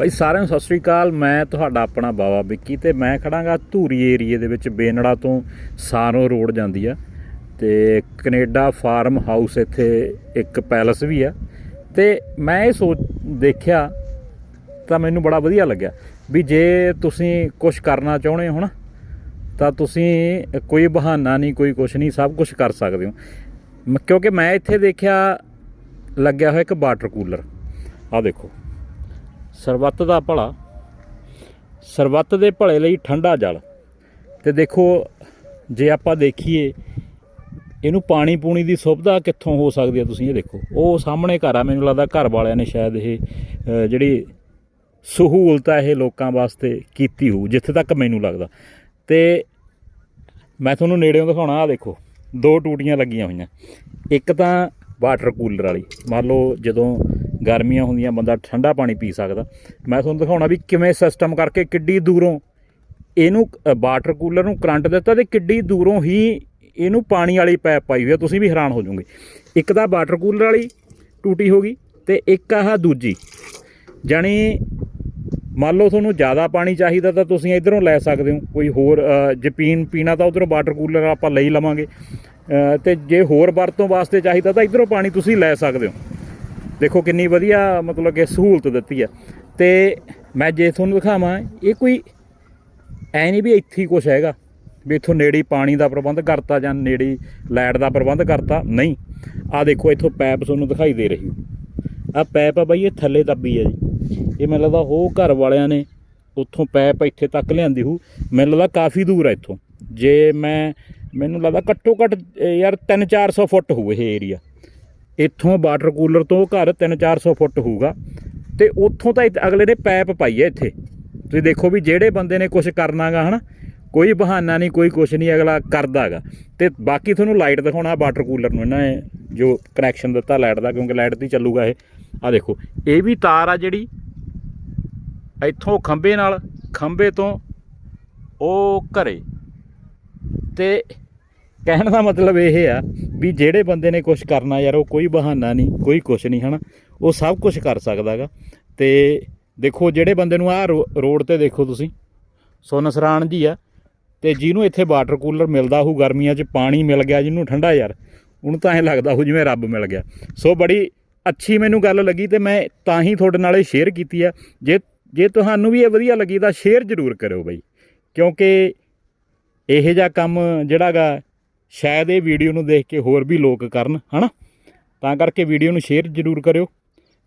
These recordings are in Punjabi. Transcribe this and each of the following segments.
ਬਾਈ ਸਾਰਿਆਂ ਨੂੰ ਸਤਿ ਸ੍ਰੀ ਅਕਾਲ। ਮੈਂ ਤੁਹਾਡਾ ਆਪਣਾ ਬਾਵਾ ਵਿੱਕੀ ਤੇ ਮੈਂ ਖੜਾਂਗਾ ਧੂਰੀ ਏਰੀਏ ਦੇ ਵਿੱਚ ਬੇਨੜਾ ਤੋਂ ਸਾਰੋ ਰੋਡ ਜਾਂਦੀ ਆ ਤੇ ਕੈਨੇਡਾ ਫਾਰਮ ਹਾਊਸ ਇੱਥੇ ਇੱਕ ਪੈਲਸ ਵੀ ਆ। ਤੇ ਮੈਂ ਇਹ ਸੋਚ ਦੇਖਿਆ ਤਾਂ ਮੈਨੂੰ ਬੜਾ ਵਧੀਆ ਲੱਗਿਆ ਵੀ ਜੇ ਤੁਸੀਂ ਕੁਝ ਕਰਨਾ ਚਾਹੁੰਦੇ ਹੋ ਨਾ, ਤਾਂ ਤੁਸੀਂ ਕੋਈ ਬਹਾਨਾ ਨਹੀਂ, ਕੋਈ ਕੁਝ ਨਹੀਂ, ਸਭ ਕੁਝ ਕਰ ਸਕਦੇ ਹੋ। ਮ- ਕਿਉਂਕਿ ਮੈਂ ਇੱਥੇ ਦੇਖਿਆ ਲੱਗਿਆ ਹੋਇਆ ਇੱਕ ਵਾਟਰ ਕੂਲਰ। ਆਹ ਦੇਖੋ। ਸਰਬੱਤ ਦਾ ਭਲਾ, ਸਰਬੱਤ ਦੇ ਭਲੇ ਲਈ ਠੰਡਾ ਜਲ। ਤੇ ਦੇਖੋ, ਜੇ ਆਪਾਂ ਦੇਖੀਏ, ਇਹਨੂੰ ਪਾਣੀ ਪੂਣੀ ਦੀ ਸੁਵਿਧਾ ਕਿੱਥੋਂ ਹੋ ਸਕਦੀ ਹੈ ਤੁਸੀਂ ਇਹ ਦੇਖੋ। ਉਹ ਸਾਹਮਣੇ ਘਰ ਆ, ਮੈਨੂੰ ਲੱਗਦਾ ਘਰ ਵਾਲਿਆਂ ਨੇ ਸ਼ਾਇਦ ਇਹ ਜਿਹੜੀ ਸਹੂਲਤ ਹੈ ਇਹ ਲੋਕਾਂ ਵਾਸਤੇ ਕੀਤੀ ਹੋਊ, ਜਿੱਥੇ ਤੱਕ ਮੈਨੂੰ ਲੱਗਦਾ। ਤੇ ਮੈਂ ਤੁਹਾਨੂੰ ਨੇੜਿਓਂ ਦਿਖਾਉਣਾ ਆ ਦੇਖੋ, ਦੋ ਟੂਟੀਆਂ ਲੱਗੀਆਂ ਹੋਈਆਂ। ਇੱਕ ਤਾਂ ਵਾਟਰ ਕੂਲਰ ਵਾਲੀ। ਮੰਨ ਲਓ ਜਦੋਂ ਗਰਮੀਆਂ ਹੁੰਦੀਆਂ ਬੰਦਾ ਠੰਡਾ ਪਾਣੀ ਪੀ ਸਕਦਾ। ਮੈਂ ਤੁਹਾਨੂੰ ਦਿਖਾਉਣਾ ਵੀ ਕਿਵੇਂ ਸਿਸਟਮ ਕਰਕੇ ਕਿੱਡੀ ਦੂਰੋਂ ਇਹਨੂੰ ਵਾਟਰ ਕੂਲਰ ਨੂੰ ਕਰੰਟ ਦਿੱਤਾ ਤੇ ਕਿੱਡੀ ਦੂਰੋਂ ਹੀ ਇਹਨੂੰ ਪਾਣੀ ਵਾਲੀ ਪਾਈਪ ਪਾਈ ਹੋਈ ਆ। ਤੁਸੀਂ ਵੀ ਹੈਰਾਨ ਹੋ ਜਾਓਗੇ। ਇੱਕ ਤਾਂ ਵਾਟਰ ਕੂਲਰ ਵਾਲੀ ਟੂਟੀ ਹੋ ਗਈ ਤੇ ਇੱਕ ਆਹ ਦੂਜੀ। ਜਾਣੀ ਮੰਨ ਲਓ ਤੁਹਾਨੂੰ ਜ਼ਿਆਦਾ ਪਾਣੀ ਚਾਹੀਦਾ ਤਾਂ ਤੁਸੀਂ ਇਧਰੋਂ ਲੈ ਸਕਦੇ ਹੋ। ਕੋਈ ਹੋਰ ਅ, ਜੇ ਪੀਣ ਪੀਣਾ ਤਾਂ ਉਧਰੋਂ ਵਾਟਰ ਕੂਲਰ ਆਪਾਂ ਲਈ ਲਵਾਂਗੇ। ਅ, ਤੇ ਜੇ ਹੋਰ ਵਰਤੋਂ ਵਾਸਤੇ ਚਾਹੀਦਾ ਤਾਂ ਇਧਰੋਂ ਪਾਣੀ ਤੁਸੀਂ ਲੈ ਸਕਦੇ ਹੋ। ਦੇਖੋ ਕਿੰਨੀ ਵਧੀਆ ਮਤਲਬ ਕਿ ਸਹੂਲਤ ਦਿੱਤੀ ਹੈ। ਤੇ ਮੈਂ ਜੇ ਤੁਹਾਨੂੰ ਦਿਖਾਵਾਂ, ਇਹ ਕੋਈ ਐ ਨਹੀਂ ਵੀ ਇੱਥੇ ਹੀ ਕੁਝ ਹੈਗਾ ਵੀ ਇੱਥੋਂ ਨੇੜੇ ਪਾਣੀ ਦਾ ਪ੍ਰਬੰਧ ਕਰਤਾ ਜਾਂ ਨੇੜੇ ਲਾਈਟ ਦਾ ਪ੍ਰਬੰਧ ਕਰਤਾ। ਨਹੀਂ ਆ ਦੇਖੋ ਇੱਥੋਂ ਪੈਪ ਤੁਹਾਨੂੰ ਦਿਖਾਈ ਦੇ ਰਹੀ। ਆ ਪੈਪ ਆ ਬਈ, ਇਹ ਥੱਲੇ ਦੱਬੀ ਹੈ ਜੀ। ਇਹ ਮੈਨੂੰ ਲੱਗਦਾ ਉਹ ਘਰ ਵਾਲਿਆਂ ਨੇ ਉੱਥੋਂ ਪੈਪ ਇੱਥੇ ਤੱਕ ਲਿਆਂਦੀ ਹੂ ਮੈਨੂੰ ਲੱਗਦਾ ਕਾਫੀ ਦੂਰ ਹੈ ਇੱਥੋਂ। ਜੇ ਮੈਂ, ਮੈਨੂੰ ਲੱਗਦਾ ਘੱਟੋ ਘੱਟ ਅਹ ਯਾਰ 3-400 ਫੁੱਟ ਹੋਊ ਇਹ ਏਰੀਆ ਇੱਥੋਂ ਵਾਟਰ ਕੂਲਰ ਤੋਂ ਘਰ 3-400 ਫੁੱਟ ਹੋਊਗਾ। ਤੇ ਉੱਥੋਂ ਤਾਂ ਇੱਥੇ ਅਗਲੇ ਨੇ ਪੈਪ ਪਾਈ ਹੈ ਇੱਥੇ। ਤੁਸੀਂ ਦੇਖੋ ਵੀ ਜਿਹੜੇ ਬੰਦੇ ਨੇ ਕੁਝ ਕਰਨਾਗਾ ਹਨਾ, ਕੋਈ ਬਹਾਨਾ ਨਹੀਂ, ਕੋਈ ਕੁਝ ਨਹੀਂ, ਅਗਲਾ ਕਰਦਾਗਾ। ਤੇ ਬਾਕੀ ਤੁਹਾਨੂੰ ਲਾਈਟ ਦਿਖਾਉਣਾ ਵਾਟਰ ਕੂਲਰ ਨੂੰ, ਇਹਨਾਂ ਨੇ ਜੋ ਕਨੈਕਸ਼ਨ ਦਿੱਤਾ ਲਾਈਟ ਦਾ, ਕਿਉਂਕਿ ਲਾਈਟ ਤੇ ਚੱਲੂਗਾ ਇਹ। ਆ ਦੇਖੋ, ਇਹ ਵੀ ਤਾਰ ਆ ਜਿਹੜੀ, ਇੱਥੋਂ ਖੰਬੇ ਨਾਲ ਖੰਬੇ ਤੋਂ ਉਹ ਘਰੇ। ਤੇ ਕਹਿਣ ਦਾ ਮਤਲਬ ਇਹ ਆ ਵੀ ਜਿਹੜੇ ਬੰਦੇ ਨੇ ਕੁਝ ਕਰਨਾ ਯਾਰ, ਉਹ ਕੋਈ ਬਹਾਨਾ ਨਹੀਂ, ਕੋਈ ਕੁਝ ਨਹੀਂ, ਹਨਾ? ਉਹ ਸਭ ਕੁਝ ਕਰ ਸਕਦਾਗਾ ਤੇ ਦੇਖੋ, ਜਿਹੜੇ ਬੰਦੇ ਨੂੰ ਆਹ ਰੋਡ ਤੇ ਦੇਖੋ ਤੁਸੀਂ ਸੁਨਸਰਾਨ ਜੀ ਆ, ਤੇ ਜਿਹਨੂੰ ਇੱਥੇ ਵਾਟਰ ਕੂਲਰ ਮਿਲਦਾ ਹੋਊ ਗਰਮੀਆਂ 'ਚ, ਪਾਣੀ ਮਿਲ ਗਿਆ, ਜਿਹਨੂੰ ਠੰਡਾ ਯਾਰ, ਉਹਨੂੰ ਤਾਂ ਐਂ ਲੱਗਦਾ ਹੋ ਜਿਵੇਂ ਰੱਬ ਮਿਲ ਗਿਆ। ਸੋ ਬੜੀ ਅੱਛੀ ਮੈਨੂੰ ਗੱਲ ਲੱਗੀ ਤੇ ਮੈਂ ਤਾਂ ਹੀ ਤੁਹਾਡੇ ਨਾਲ ਇਹ ਸ਼ੇਅਰ ਕੀਤੀ ਆ। ਜੇ ਜੇ ਤੁਹਾਨੂੰ ਵੀ ਇਹ ਵਧੀਆ ਲੱਗੀ ਤਾਂ ਸ਼ੇਅਰ ਜ਼ਰੂਰ ਕਰਿਓ ਬਈ। ਕਿਉਂਕਿ ਇਹੋ ਜਿਹਾ ਕੰਮ ਜਿਹੜਾਗਾ ਸ਼ਾਇਦ ਇਹ ਵੀਡੀਓ ਨੂੰ ਦੇਖ ਕੇ ਹੋਰ ਵੀ ਲੋਕ ਕਰਨ, ਹਨਾ? ਤਾਂ ਕਰਕੇ ਵੀਡੀਓ ਨੂੰ ਸ਼ੇਅਰ ਜ਼ਰੂਰ ਕਰਿਓ।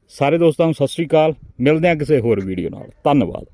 ਸਾਰੇ ਦੋਸਤਾਂ ਨੂੰ ਸਤਿ ਸ੍ਰੀ ਅਕਾਲ। ਮਿਲਦੇ ਹਾਂ ਕਿਸੇ ਹੋਰ ਵੀਡੀਓ ਨਾਲ। ਧੰਨਵਾਦ।